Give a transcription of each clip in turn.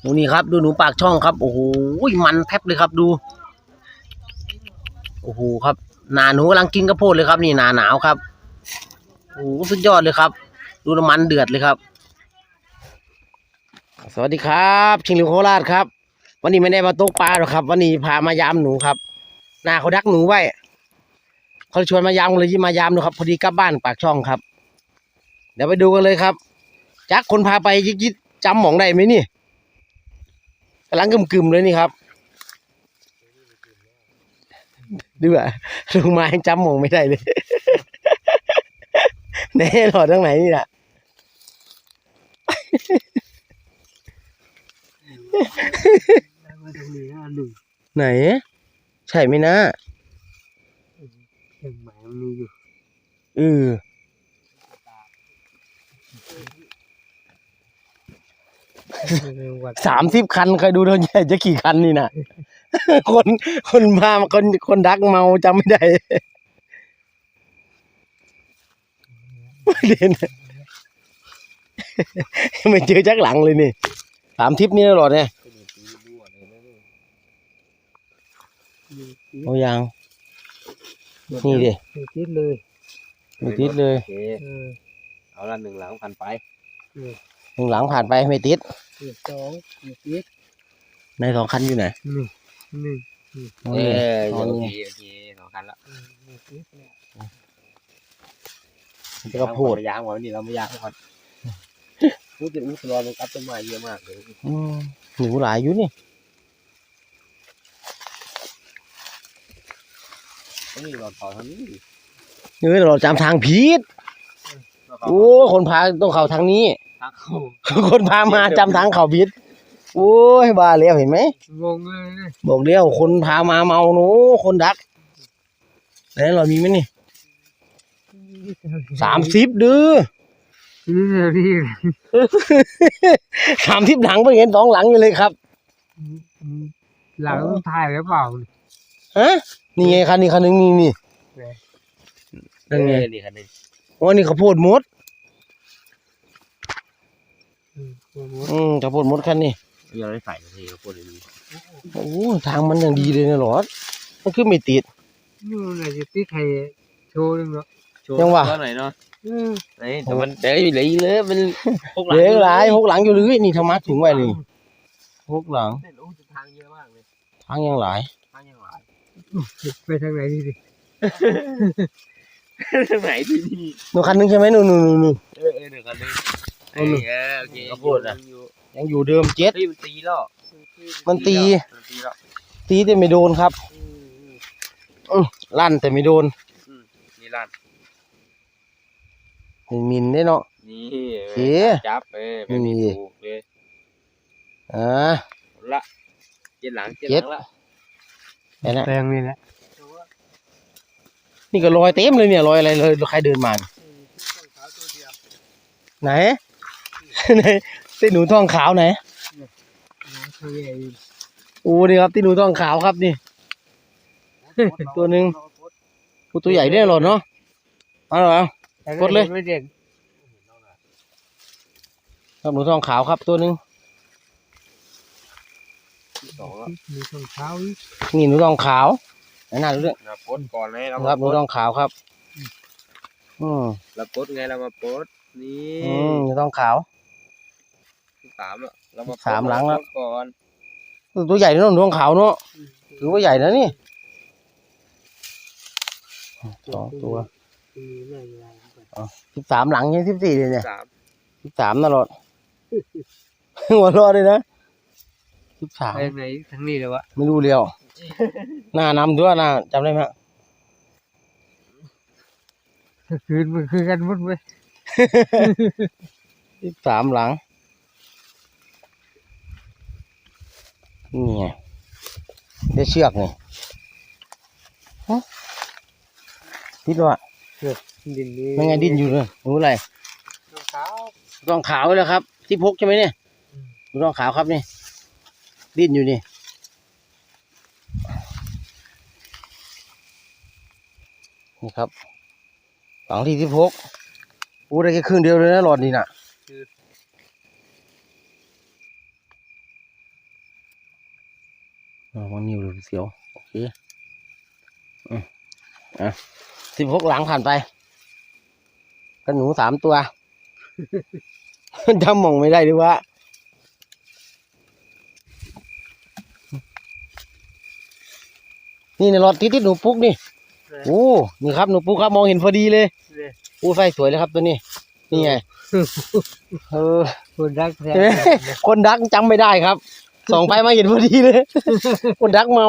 โอ้นี่ครับ ดูหนูปากช่องครับ โอ้โหมันแทบเลยครับดู โอ้โหครับ หนาหนูกำลังกินกระโพดเลยครับ นี่หนาหนาวครับโอ้โหสุดยอดเลยครับ ดูน้ำมันเดือดเลยครับ สวัสดีครับ ชิงลิวโคราชครับ วันนี้ไม่ได้มาตกปลาหรอกครับ วันนี้พามายามหนูครับหนาเขาดักหนูไว้เขาชวนมายามเลยที่มายามหนูครับพอดีกลับบ้านปากช่องครับ เดี๋ยวไปดูกันเลยครับจักคนพาไปยิกยิกจำหมองได้ไหมนี่ กำลังกึมๆเลยนี่ครับดูอะลงมายังจำหมองไม่ได้เลยแน่หลอดตรงไหนนี่ล่ะได้มาตรงนี้นะหนึ่งไหน ใช่ไหมนะเชียงใหม่มันมีอยู่เออ ในจังหวัด สามสิบคันเคยดูเท่าใหญ่จะกี่คันนี่นะคนคนพาคนคนดักเมาจำไม่ได้ไม่เด่นไม่เจอจักหลังเลยนี่สามทิปนี่ตลอดเนี่ยเอายังนี่ดิมีติดเลยไม่ติดเลยโอเคเออเอาละหนึ่งหลังพันไป หนึ่งหลังผ่านไปไม่ติดมีสองมีติดในสองคันอยู่ไหนหนึ่งหนึ่งเอาเอเลยอเอาโอเลยเคโอเคสองคันละอืมมีติดเนี่ยจะกระโพดยางไว้วันนี้เราไม่ยางก่อนพูดถึงอุสลอมันอัพต้นไม้เยอะมากเลยอืมหนูหลายอยู่นี่ต้องมีหลอดต่อทางนี้เออเราจำทางผิดโอ้คนพาต้องเข้าทางนี้ ทางเข้าคนพามาจำทางเขาผิดโอ้ยบ้าแล้วเห็นไหม งงเลยนะบอกเดียวคนพามาเมาหนูคนดักแล้วเรามีไหมนี่สามสิบดื้อนี่เลยนี่สามสิบหลังไปเห็นสองหลังอยู่เลยครับอืมหลังถ่ายหรือเปล่า ฮะนี่ไงคันนี้คันหนึงนี่นี่ไหนนั่นไงเออนี่คันหนึงโอ้นี่ข้าวโพดมด อืมโอ้โหอืมข้าวโพดมดคันนี้ยังไม่ใส่เลยเขาพูดเลยดีโอ้ทางมันอย่างดีเลยนะหรอมันคือไม่ติดนี่มันอาจจะติดไทยโชว์หนึงเนาะโชว์ยังวะตัวหน่อยเนาะเออไหนแต่มันแต่เหลืออีกเลยมันพวกเหลือหลายหกหลังอยู่เลยนี่ธรรมะถึงไว้เลยหกหลังเส้นโอ้จะทางเยอะมากเลยทางยังหลายทางยังหลายไปทางไหนดีดิทางไหนที่นี่หนูคันนึงใช่ไหมหนูหนูหนูหนูเออเออเดี๋ยวคันหนึง เอาหนึ่งเออโอเคข้าวโพดอะยังอยู่เดิมเจ็ด เฮ้ยมันตีแล้วมันตี มันตีแล้วตีแต่ไม่โดนครับอืมอืมลั่นแต่ไม่โดนนี่ลั่นเป็นมินได้เนาะนี่โอเคจับเออแบบนี้นี่ ถูกเลยอ่า เอาละเจ็ดหลังเจ็ดเจ็หดลังละแค่นั้นแปลงนี่แหละนี่ก็รอยเต็มเลยเนี่ยรอยอะไรเลยใครเดินมาเนี่ยไหน ไหนตีหนูทองขาวไหนเขาใหญ่อยู่โอ้นี่ครับตีหนูทองขาวครับนี่ ตัวหนึ่งกูตัวใหญ่ได้หรอเนาะเอาเหรอกดเลยไม่เด็กครับหนูทองขาวครับตัวหนึ่งสองแล้วมีรองเท้าอีกนี่หนูทองขาวไหนหน้าดูด้วยเราโพสต์ก่อนเลยเราคมารับหโพนูสต์ทองขาวครับอืมเราโพสต์ไงเรามาโพสต์นี่อืมหนูทองขาว สามแล้วเรามาโพสต์สามหลังแล้วโพสต์ก่อนตัวใหญ่เนอะหนูทองขาวเนาะถือว่าใหญ่นะนี่สองตัวมีแม่ยายไปสิบสามหลังใช่สิบสี่เลยเนี่ยสามสิบสามตลอด หัวเรอดเลยนะสิบสามไปทางไหนทางนี้เลยวะไม่รู้เรียว หน้านำด้วยหน้าจำได้ไหมคืนมันคือกันหมดเว้ยสิบสามหลัง นี่ไงได้เชือกนี่ฮะดิ้นวะดินนี้ไม่ไงดิ้นอยู่เลยรู้อะไรรองเท้ารองขาวเลยครับที่พกใช่ไหมเนี่ยอืมรองขาวครับนี่ ดิ้นอยู่นี่นี่ครับหลังที่ที่พกอู้ได้แค่ครึ่งเดียวเลยนะหลอดนี่น่ะ อ๋อวางนิ้วดูเสียว โอเคอืมอะสิบหกหลังผ่านไปกันหนูสามตัวจำมองไม่ได้ดีว่านี่ในรถติดติดหนูปุ๊กนี่โอ้นี่ครับหนูปุ๊กครับมองเห็นพอดีเลยเนี่ยโอ้ไฟสวยเลยครับตัวนี้ นี่ไงเออคนรักแท้คนดักจำไม่ได้ครับ ส่องไฟมาเห็นพอดีเลยคนดักเมา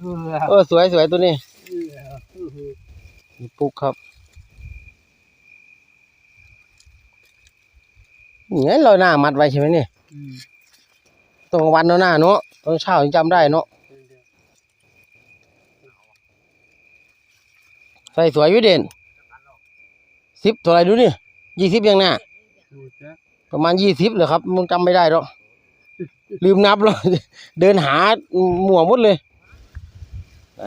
เออเออสวยสวยตัวนี้เออหนูปุ๊กครับนี่เราหน้ามัดไว้ใช่ไหมนี่อืมตรงวันเนาะหน้าเนาะตอนเช้ายังจำได้เนาะใส่สวยอยู่เด่นสิบเท่าไหรดูนี่ยี่สิบยังหน้าดูจ้ะประมาณยี่สิบเลยครับมึงจำไม่ได้หรอก ลืมนับแล้วเดินหาหมัวหมดเลยไป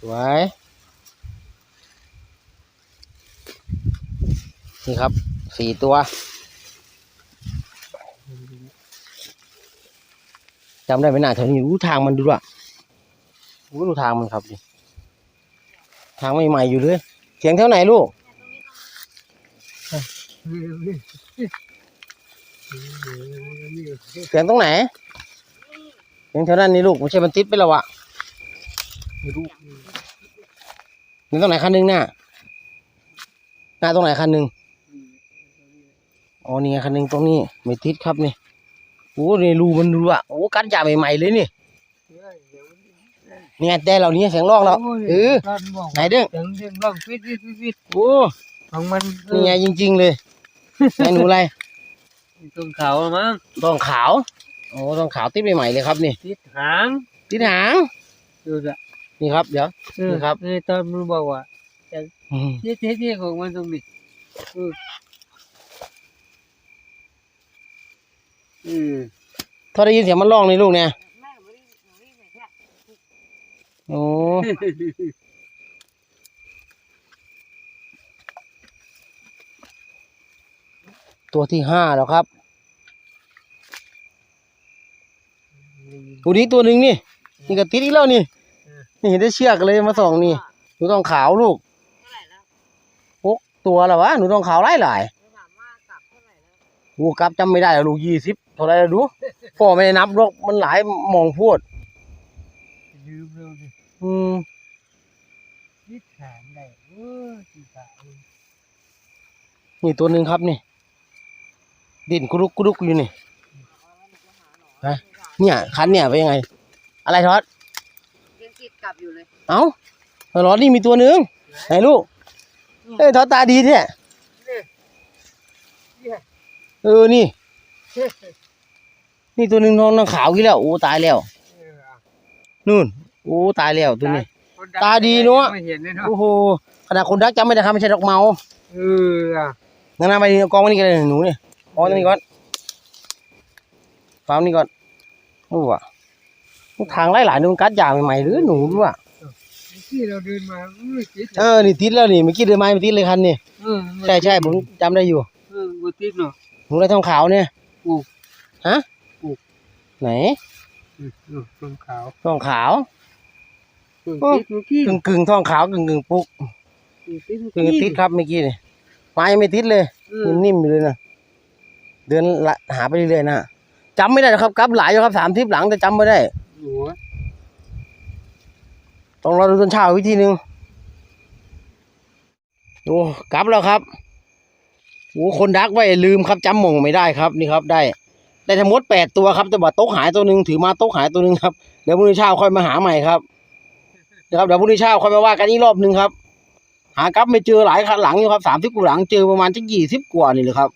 สวยนี่ครับสี่ตัวจำได้ไหมหน้าแถวนี้รู้ทางมันดูด้วยรู้ทางมันครับดิทางใหม่ๆอยู่เลยเสียงเท่าไหนลูก เสียงตรงไหนเสียงแถวนั้นนี่ลูกไม่ใช่มันติดไปแล้วอะไม่รู้นี่ตรงไหนคันหนึ่งหน้าหน้าตรงไหนคันหนึ่งอ๋อนี่ไงคันหนึ่งตรงนี้ไม่ติดครับนี่โอ้นี่รูมันดูอะโอ้กัดยาใหม่ๆเลยนี่นี่ไงแต่เรานี้เสียงร้องแล้วเออตอนบอกไหนเด้งเสียงเสียงร้องฟิตฟิตฟิตฟิตโอ้ของมันนี่ไงจริง ๆ เลยไหนหนูอะไร ตรงเขามั้งต้องขาวโอ้ต้องขาวติดใหม่ๆเลยครับนี่ติดหางติดหางดูจ้ะนี่ครับเดี๋ยว เออนี่ครับ เออตอนมึงบอกว่าอืมเท่เท่ๆของมันตรงนี้เอออืมถ้าได้ยินเสียงมันร้องในลูกเนี่ยโอ้ ตัวที่ห้าแล้วครับตัวนี้ตัวหนึ่งนี่นี่ก็ติดอีกแล้วนี่ นี่เห็นได้เชือกเลยมาส่องนี่หนูต้องขาวลูกหกตัวแล้ววะหนูต้องขาวหลายหลายๆโอ้กลับจำไม่ได้แล้วลูกยี่สิบเท่าไหรแล้วดูพ่อไม่ได้นับหรอกมันหลายหมองพูดลืมเร็วดิอืมติดหางได้เออติดหางนี่ตัวหนึ่งครับนี่ ดิ่นกุรุกกุรุกอยู่นี่ฮะเนี่ยคันเนี่ยเป็นยังไง อะไรทอดยังติดกลับอยู่เลย เอ้าทอดนี่มีตัวหนึ่งไหนลูกเอ้ยทอดตาดีเนี่ยเออนี่ นี่ตัวหนึ่งน้องน้องขาวกี่แล้วโอ้ตายแล้วเอออะนู่นโอ้ตายแล้วตัวนี้คนตาดีเนอะไม่เห็นเลยเนาะโอ้โหขนาดคนรักจำไม่ได้ครับไม่ใช่ดอกเมาเอออะนั่นนะไปกองไว้นี่กันเลยหนูเนี่ย กองตรงนี้ก่อนฟาร์มนี่ก่อนโอ้ว่ะทางไล่หลายๆนี่มันกัดยางใหม่ๆหรือหนูรู้อะที่เราเดินมาเออติดเออ นี่ติดแล้วนี่ เมื่อกี้เดินมาไม่ติดเลยคันนี่เออใช่ใช่ผมจำได้อยู่เออบ่ติดเนาะหนูไรทองขาวเนี่ยอู้ฮะอู้ไหนอืมเออตรงขาวทองขาวเออติดเมื่อกี้กึ่งกึ่งๆทองขาวกึ่งกึ่งๆปุ๊กติดเมื่อกึ่งกี้ติดครับเมื่อกี้นี่ไม้ยังไม่ติดเลยเออนิ่มๆอยู่เลยนะ เดินละหาไปเรื่อยๆนะจำไม่ได้หรอกครับกลับหลายอยู่ครับสามทิปหลังแต่จำไม่ได้หัวต้องรอดูตอนเช้าอีกทีหนึ่งโอ้กลับแล้วครับโอ้คนดักไว้ลืมครับจำหมองไม่ได้ครับนี่ครับ ได้ ได้ทั้งหมดแปดตัวครับ แต่ว่าโต๊ะหายตัวหนึ่งถือมาโต๊ะหายตัวหนึ่งครับเดี๋ยวพรุ่งนี้เช้าค่อยมาหาใหม่ครับนะครับเดี๋ยวพรุ่งนี้เช้าค่อยมาว่ากันอีกรอบหนึ่งครับ หากลับไม่เจอหลายครั้งหลังอยู่ครับสามสิบกว่าหลังเจอประมาณที่ยี่สิบกว่านี่เลยครับ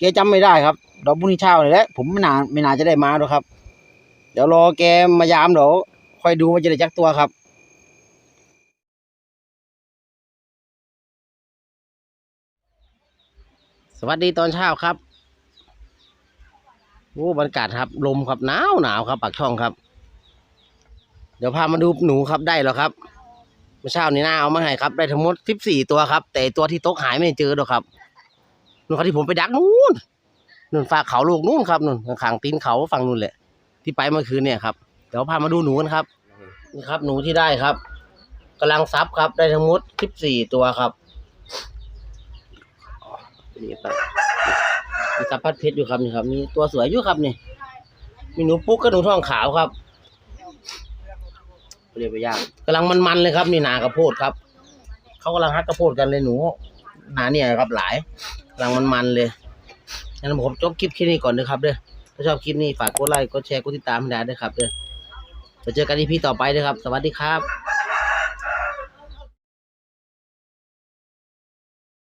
แกจำไม่ได้ครับเดี๋ยวพรุ่งนี้เช้าเลยแหละผมไม่นานไม่นานจะได้มาหรอกครับ เดี๋ยวรอแกมายามเดี๋ยวค่อยดูว่าจะได้จักตัวครับสวัสดีตอนเช้าครับโอ้บรรยากาศครับ ลมครับหนาวหนาวครับปากช่องครับ เดี๋ยวพามาดูหนูครับได้แล้วครับเมื่อเช้านี้น้าเอามาให้ครับ ได้ทั้งหมดสิบสี่ตัวครับ แต่ตัวที่ตกหายไม่เจอหรอกครับ นู่นครับที่ผมไปดักนู่นนู่นฝากเขาลูกนู่นครับนู่นขางตีนเขาฝั่งนู่นแหละ ที่ไปเมื่อคืนเนี่ยครับเดี๋ยวพามาดูหนูกันครับนี่ครับ หนูที่ได้ครับกำลังซับครับ ได้ทั้งหมดสิบสี่ตัวครับนี่ครับมีซับพัดเพชรอยู่ครับนี่ครับ มีตัวสวยอยู่ครับนี่มีหนูปุ๊กกับหนูทองขาวครับเรียกไปย่างกำลังมันๆเลยครับ นี่หนากระโพดครับเขากำลังฮักกระโพดกันเลยหนูหนาเนี่ยครับหลาย ลังมันๆเลยงั้นผมจบคลิปแค่นี้ก่อนนะครับเด้อถ้าชอบคลิปนี้ฝากกดไลค์กดแชร์กดติดตามให้ได้ด้วยครับเด้อเดี๋ยวเจอกันอีพีต่อไปนะครับ สวัสดีครับ